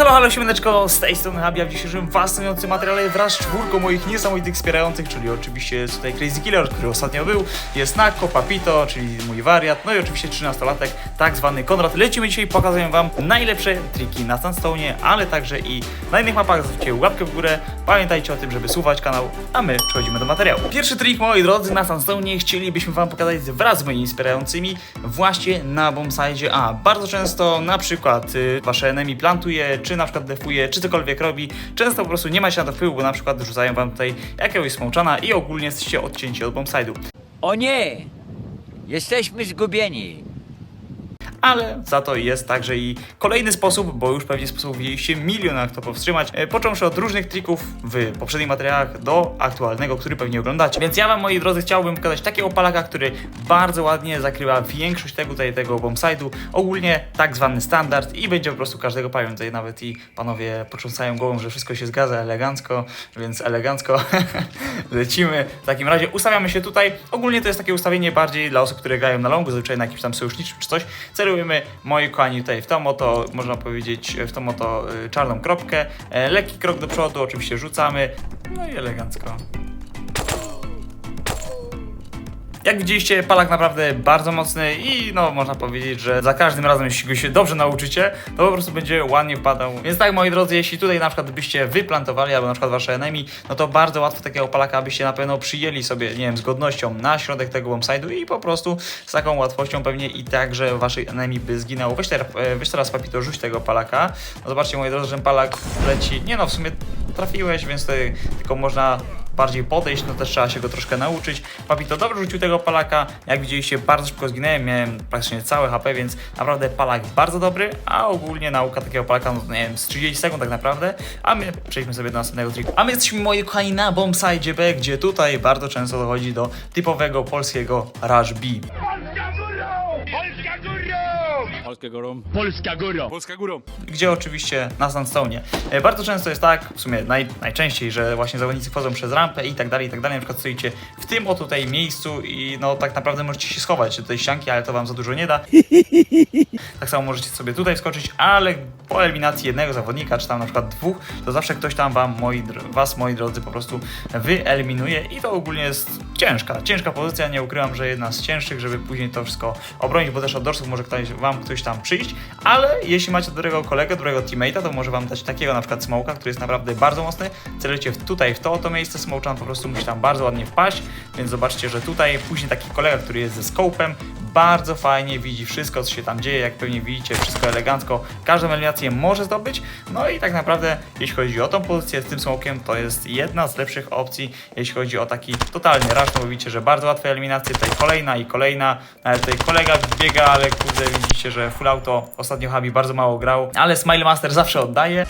Halo, halo, siemaneczko, z tej strony Habia w dzisiejszym fascynującym materiale wraz z czwórką moich niesamowitych wspierających, czyli oczywiście jest tutaj Crazy Killer, który ostatnio był, jest Nako, Papito, czyli mój wariat, no i oczywiście 13-latek, tak zwany Konrad. Lecimy dzisiaj, pokazuję wam najlepsze triki na Sandstone, ale także i na innych mapach, zostawcie łapkę w górę, pamiętajcie o tym, żeby słuchać kanał, a my przechodzimy do materiału. Pierwszy trik, moi drodzy, na Sandstone chcielibyśmy wam pokazać wraz z moimi wspierającymi właśnie na bombsite A. Bardzo często na przykład y, wasze enemy plantuje, czy na przykład defuje, czy cokolwiek robi. Często po prostu nie macie na to wpływu, bo na przykład rzucają wam tutaj jakiegoś smołczana i ogólnie jesteście odcięci od bombside'u. O nie! Jesteśmy zgubieni. Ale za to jest także i kolejny sposób, bo już pewnie sposobów widzieliście milion jak to powstrzymać, e, począwszy od różnych trików w poprzednich materiałach do aktualnego, który pewnie oglądacie. Więc ja wam, moi drodzy, chciałbym pokazać takiego palaka, który bardzo ładnie zakrywa większość tego tutaj tego bombside'u, ogólnie tak zwany standard i będzie po prostu każdego palił. Tutaj nawet i panowie potrząsają głową, że wszystko się zgadza elegancko, więc elegancko lecimy. W takim razie ustawiamy się tutaj. Ogólnie to jest takie ustawienie bardziej dla osób, które grają na longu, zazwyczaj na jakimś tam sojuszniczym czy coś. Celujemy, moi kochani, tutaj w tą oto, można powiedzieć, w tą oto y, czarną kropkę. E, lekki krok do przodu, oczywiście rzucamy. No i elegancko. Jak widzieliście, palak naprawdę bardzo mocny i no można powiedzieć, że za każdym razem, jeśli go się dobrze nauczycie, to po prostu będzie ładnie padał. Więc tak, moi drodzy, jeśli tutaj na przykład byście wyplantowali, albo na przykład wasze enemy, no to bardzo łatwo takiego palaka byście na pewno przyjęli sobie, nie wiem, z godnością na środek tego bombside'u i po prostu z taką łatwością pewnie i także waszej enemy by zginęło. Weź, teraz, e, weź teraz papito, rzuć tego palaka. No zobaczcie, moi drodzy, że ten palak leci, nie no, w sumie trafiłeś, więc tutaj tylko można bardziej podejść, no też trzeba się go troszkę nauczyć. Papito dobrze rzucił tego palaka, jak widzieliście bardzo szybko zginąłem, miałem praktycznie całe HP, więc naprawdę palak bardzo dobry, a ogólnie nauka takiego palaka, no to nie wiem, z 30 sekund tak naprawdę, a my przejdźmy sobie do następnego triku. A my jesteśmy moi kochani na bombsite B, gdzie tutaj bardzo często dochodzi do typowego polskiego rush B. Polskę górą. Polska górą! Polska górą. gdzie oczywiście na Sandstone. E, Bardzo często jest tak, w sumie naj, najczęściej, że właśnie zawodnicy wchodzą przez rampę i tak dalej, i tak dalej. Na przykład stoicie w tym o tutaj miejscu i no tak naprawdę możecie się schować do tej ścianki, ale to wam za dużo nie da. Tak samo możecie sobie tutaj wskoczyć, ale po eliminacji jednego zawodnika, czy tam na przykład dwóch, to zawsze ktoś tam wam, moi, was, moi drodzy, po prostu wyeliminuje i to ogólnie jest ciężka, ciężka pozycja, nie ukrywam, że jedna z cięższych, żeby później to wszystko obronić, bo też od dorsów może ktoś, wam ktoś tam przyjść, ale jeśli macie dobrego kolegę, dobrego teammate'a, to może wam dać takiego na przykład smoka, który jest naprawdę bardzo mocny, celujecie w, tutaj w to oto miejsce, smołczan po prostu musi tam bardzo ładnie wpaść, więc zobaczcie, że tutaj później taki kolega, który jest ze scopem, bardzo fajnie widzi wszystko, co się tam dzieje, jak pewnie widzicie, wszystko elegancko, każdą eliminację może zdobyć, no i tak naprawdę, jeśli chodzi o tą pozycję z tym smokiem, to jest jedna z lepszych opcji, jeśli chodzi o taki totalny rush, no widzicie, że bardzo łatwe eliminacje, tutaj kolejna i kolejna, nawet tutaj kolega biega, ale kurde, widzicie, że full auto, ostatnio Habi bardzo mało grał, ale Smile Master zawsze oddaje.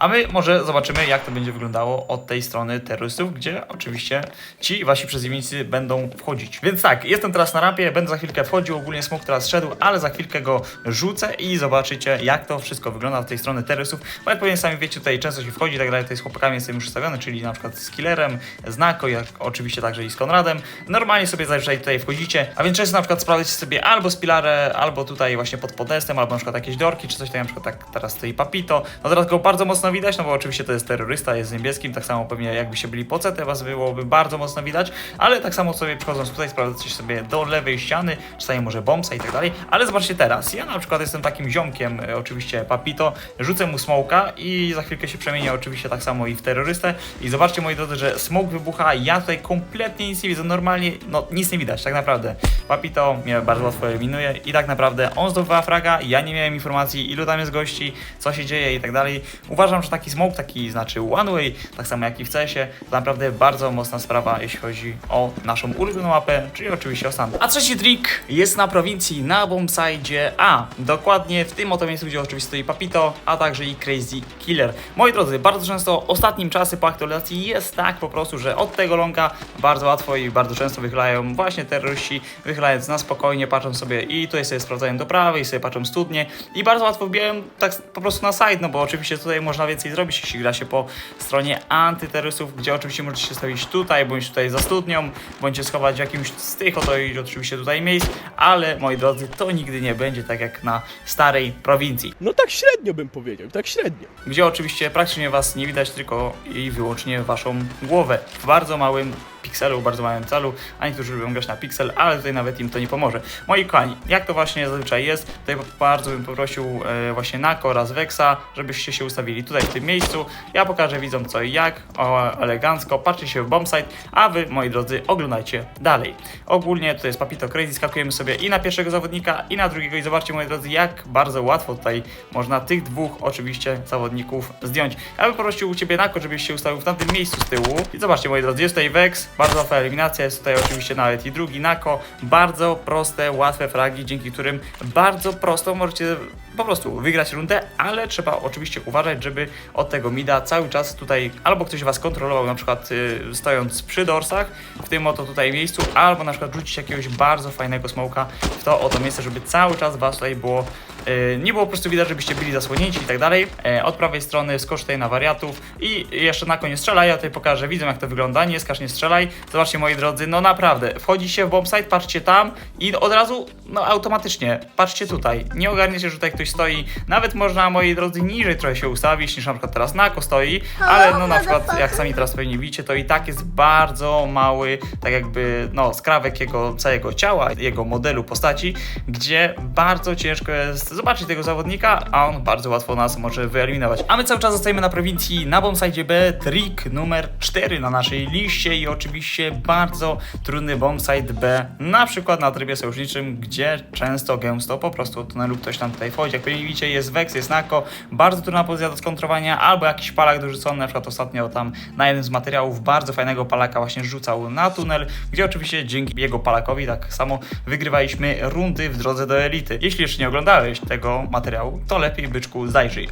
A my może zobaczymy, jak to będzie wyglądało od tej strony terrorystów, gdzie oczywiście ci wasi przeciwnicy będą wchodzić. Więc tak, jestem teraz na rampie, będę za chwilkę wchodził, ogólnie smok teraz szedł, ale za chwilkę go rzucę i zobaczycie, jak to wszystko wygląda od tej strony terrorystów. Bo jak pewnie sami wiecie, tutaj często się wchodzi i tak dalej, tutaj z chłopakami jestem już ustawiony, czyli na przykład z Killerem, z Nako, jak oczywiście także i z Konradem. Normalnie sobie zazwyczaj tutaj wchodzicie, a więc często na przykład sprawdzacie sobie albo Spilarę, albo tutaj właśnie pod podestem, albo na przykład jakieś dorki, czy coś tak, na przykład tak teraz stoi Papito. No teraz go bardzo mocno widać, no bo oczywiście to jest terrorysta, jest niebieskim, tak samo pewnie jakbyście byli po CT, was byłoby bardzo mocno widać, ale tak samo sobie przychodząc tutaj, sprawdzacie sobie do lewej ściany, czasami może bombsa i tak dalej, ale zobaczcie teraz, ja na przykład jestem takim ziomkiem, e, oczywiście Papito, rzucę mu smoka i za chwilkę się przemienię oczywiście tak samo i w terrorystę i zobaczcie moi drodzy, że smoke wybucha, ja tutaj kompletnie nic nie widzę, normalnie, no nic nie widać, tak naprawdę. Papito mnie bardzo łatwo eliminuje i tak naprawdę on zdobywa fraga, ja nie miałem informacji ilu tam jest gości, co się dzieje i tak dalej. Uważam, że taki smoke, taki znaczy one way, tak samo jak i w CS-ie, to naprawdę bardzo mocna sprawa, jeśli chodzi o naszą ulubioną mapę, czyli oczywiście o Sand. A trzeci trik jest na prowincji, na bombside A. Dokładnie w tym oto miejscu, gdzie oczywiście stoi Papito, a także i Crazy Killer. Moi drodzy, bardzo często ostatnim czasy po aktualizacji jest tak po prostu, że od tego longa bardzo łatwo i bardzo często wychylają właśnie terroryści, wychylając na spokojnie, patrzą sobie i tutaj sobie sprawdzają do prawej, sobie patrzą studnie i bardzo łatwo wbijają tak po prostu na side, no bo oczywiście tutaj można więcej zrobić, jeśli gra się po stronie antyterrorystów, gdzie oczywiście możecie się stawić tutaj, bądź tutaj za studnią, bądź się schować w jakimś z tych oto i oczywiście tutaj miejsc, ale moi drodzy, to nigdy nie będzie tak jak na starej prowincji, No tak średnio bym powiedział, tak średnio. gdzie oczywiście praktycznie was nie widać, tylko i wyłącznie waszą głowę w bardzo małym pikselu, bardzo małym celu, a niektórzy lubią grać na piksel, ale tutaj nawet im to nie pomoże. Moi kochani, jak to właśnie zazwyczaj jest, tutaj bardzo bym poprosił e, właśnie Nako oraz Vexa, żebyście się ustawili tutaj w tym miejscu. Ja pokażę widzom co i jak, o, elegancko, patrzcie się w bombsite, a wy, moi drodzy, oglądajcie dalej. Ogólnie tutaj jest Papito Crazy, skakujemy sobie i na pierwszego zawodnika, i na drugiego i zobaczcie, moi drodzy, jak bardzo łatwo tutaj można tych dwóch oczywiście zawodników zdjąć. Ja bym prosił u Ciebie Nako, żebyś się ustawił w tamtym miejscu z tyłu. I zobaczcie, moi drodzy, jest tutaj Vex, bardzo łatwa eliminacja, jest tutaj oczywiście nawet i drugi Nako. Bardzo proste, łatwe fragi, dzięki którym bardzo prosto możecie po prostu wygrać rundę, ale trzeba oczywiście uważać, żeby od tego mida cały czas tutaj albo ktoś Was kontrolował, na przykład y, stojąc przy dorsach, w tym oto tutaj miejscu, albo na przykład rzucić jakiegoś bardzo fajnego smoka w to oto miejsce, żeby cały czas Was tutaj było nie było po prostu widać, żebyście byli zasłonięci i tak dalej. E, Od prawej strony skocz tutaj na wariatów i jeszcze na koniec strzelaj. Ja tutaj pokażę, widzę jak to wygląda. Nie skacz, nie strzelaj. Zobaczcie moi drodzy, no naprawdę, wchodzi się w bombsite, patrzcie tam i od razu, no automatycznie, patrzcie tutaj. Nie ogarniecie, że tutaj ktoś stoi. Nawet można, moi drodzy, niżej trochę się ustawić niż na przykład teraz Nako stoi, ale no na przykład jak sami teraz pewnie widzicie, to i tak jest bardzo mały, tak jakby, no skrawek jego całego ciała, jego modelu postaci, gdzie bardzo ciężko jest zobaczyć tego zawodnika, a on bardzo łatwo nas może wyeliminować. A my cały czas zostajemy na prowincji na bombsite B, trik numer 4 na naszej liście i oczywiście bardzo trudny bombsite B, na przykład na trybie sojuszniczym, gdzie często, gęsto po prostu od tunelu ktoś tam tutaj wchodzi. Jak pewnie widzicie, jest Vex, jest Nako, bardzo trudna pozycja do skontrowania, albo jakiś palak dorzucony, na przykład ostatnio tam na jednym z materiałów bardzo fajnego palaka właśnie rzucał na tunel, gdzie oczywiście dzięki jego palakowi tak samo wygrywaliśmy rundy w drodze do elity. Jeśli jeszcze nie oglądałeś tego materiału, to lepiej byczku zajrzyj.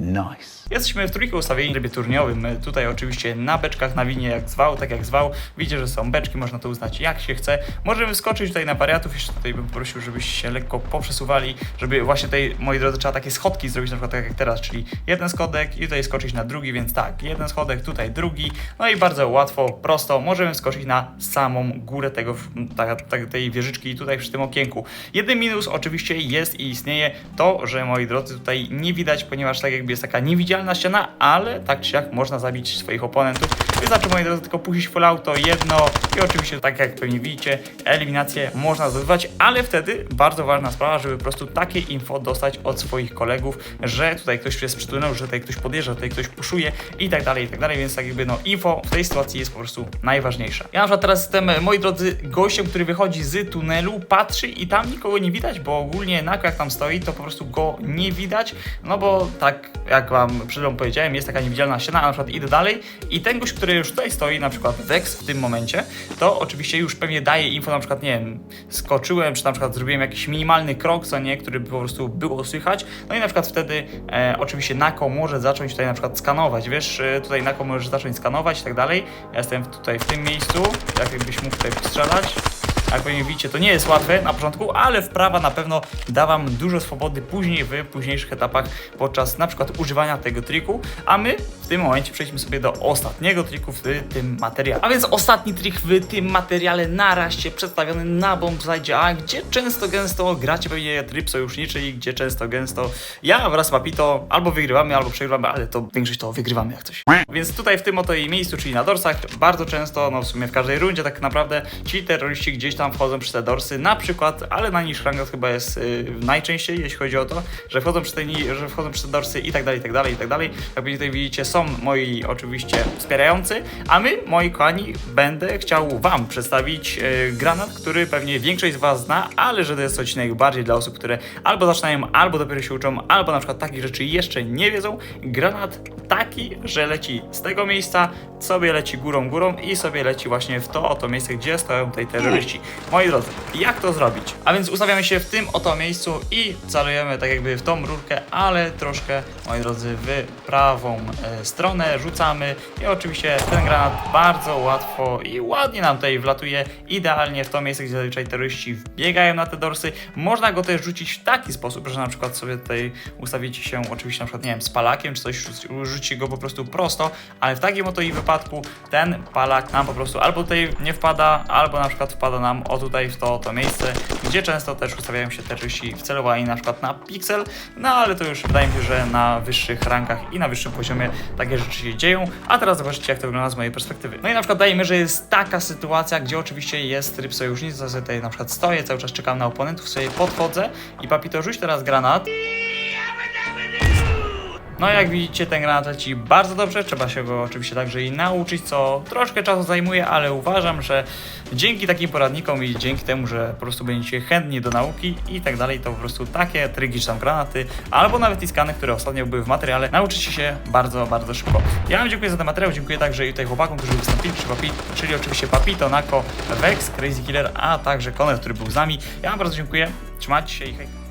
Nice. Jesteśmy w trójkę ustawieni w trybie turniowym. Tutaj oczywiście na beczkach, na winie jak zwał, tak jak zwał. Widzicie, że są beczki, można to uznać jak się chce. Możemy wskoczyć tutaj na wariatów. Jeszcze tutaj bym prosił, żebyście się lekko poprzesuwali, żeby właśnie tutaj, moi drodzy, trzeba takie schodki zrobić, na przykład tak jak teraz, czyli jeden schodek i tutaj skoczyć na drugi, więc tak, jeden schodek, tutaj drugi. No i bardzo łatwo, prosto, możemy wskoczyć na samą górę tego, ta, ta, tej wieżyczki tutaj przy tym okienku. Jeden minus oczywiście jest i istnieje to, że moi drodzy, tutaj nie widać, ponieważ tak jakby jest taka niewidzialna ściana, ale tak czy jak można zabić swoich oponentów. Wystarczy moi drodzy tylko puścić full auto jedno i oczywiście tak jak pewnie widzicie, eliminację można zdobywać, ale wtedy bardzo ważna sprawa, żeby po prostu takie info dostać od swoich kolegów, że tutaj ktoś jest przy tunelu, że tutaj ktoś podjeżdża, tutaj ktoś puszuje i tak dalej, i tak dalej, więc tak jakby no info w tej sytuacji jest po prostu najważniejsze. Ja na przykład teraz jestem, moi drodzy, gościem, który wychodzi z tunelu, patrzy i tam nikogo nie widać, bo ogólnie na jak tam stoi, to po prostu go nie widać, no bo tak jak wam przed chwilą powiedziałem, jest taka niewidzialna ściana, a na przykład idę dalej i ten gość, który już tutaj stoi, na przykład Vex w tym momencie, to oczywiście już pewnie daje info, na przykład, nie wiem, skoczyłem, czy na przykład zrobiłem jakiś minimalny krok, co nie, który po prostu było słychać, no i na przykład wtedy e, oczywiście Nako może zacząć tutaj na przykład skanować, wiesz, e, tutaj Nako może zacząć skanować i tak dalej, ja jestem tutaj w tym miejscu, jak jakbyś mógł tutaj strzelać, jak pewnie widzicie, to nie jest łatwe na początku, ale wprawa na pewno da Wam dużo swobody później w późniejszych etapach podczas na przykład używania tego triku, a my w tym momencie przejdźmy sobie do ostatniego triku w tym materiale. A więc ostatni trik w tym materiale naraście przedstawiony na bombsite, a gdzie często gęsto gracie pewnie tryb sojuszniczy i gdzie często gęsto ja wraz z Papito albo wygrywamy, albo przegrywamy, ale to większość to wygrywamy jak coś. Więc tutaj w tym oto miejscu, czyli na dorsach, bardzo często, no w sumie w każdej rundzie tak naprawdę ci terroryści gdzieś tam wchodzą przez te dorsy, na przykład, ale na niż rangot chyba jest y, najczęściej, jeśli chodzi o to, że wchodzą przez te, że wchodzą przez te dorsy i tak dalej, i tak dalej, i tak dalej. Jak tutaj widzicie, są moi oczywiście wspierający, a my, moi kochani, będę chciał wam przedstawić y, granat, który pewnie większość z was zna, ale że to jest odcinek bardziej dla osób, które albo zaczynają, albo dopiero się uczą, albo na przykład takich rzeczy jeszcze nie wiedzą. Granat taki, że leci z tego miejsca, sobie leci górą, górą i sobie leci właśnie w to oto miejsce, gdzie stoją tutaj terroryści. Moi drodzy, jak to zrobić? A więc ustawiamy się w tym oto miejscu i celujemy tak jakby w tą rurkę, ale troszkę, moi drodzy, w prawą e, stronę rzucamy i oczywiście ten granat bardzo łatwo i ładnie nam tutaj wlatuje idealnie w to miejsce, gdzie zazwyczaj terroryści wbiegają na te dorsy. Można go też rzucić w taki sposób, że na przykład sobie tutaj ustawicie się oczywiście na przykład, nie wiem, z palakiem czy coś, rzuci- rzucicie go po prostu prosto, ale w takim oto i wypadku ten palak nam po prostu albo tutaj nie wpada, albo na przykład wpada nam o tutaj w to, to miejsce, gdzie często też ustawiają się terroryści wcelowani na przykład na piksel, no ale to już wydaje mi się, że na wyższych rankach i na wyższym poziomie takie rzeczy się dzieją, a teraz zobaczcie jak to wygląda z mojej perspektywy. No i na przykład dajmy, że jest taka sytuacja, gdzie oczywiście jest tryb sojusznicy, ja tutaj na przykład stoję, cały czas czekam na oponentów, sobie podchodzę i papito rzuć teraz granat. No jak widzicie ten granat leci bardzo dobrze, trzeba się go oczywiście także i nauczyć, co troszkę czasu zajmuje, ale uważam, że dzięki takim poradnikom i dzięki temu, że po prostu będziecie chętni do nauki i tak dalej, to po prostu takie trygi czy tam granaty, albo nawet i skany, które ostatnio były w materiale, nauczycie się bardzo, bardzo szybko. Ja wam dziękuję za ten materiał, dziękuję także i tutaj chłopakom, którzy wystąpili przy Papi, czyli oczywiście Papito, Nako, Vex, Crazy Killer, a także Koner, który był z nami. Ja wam bardzo dziękuję, trzymajcie się i hej.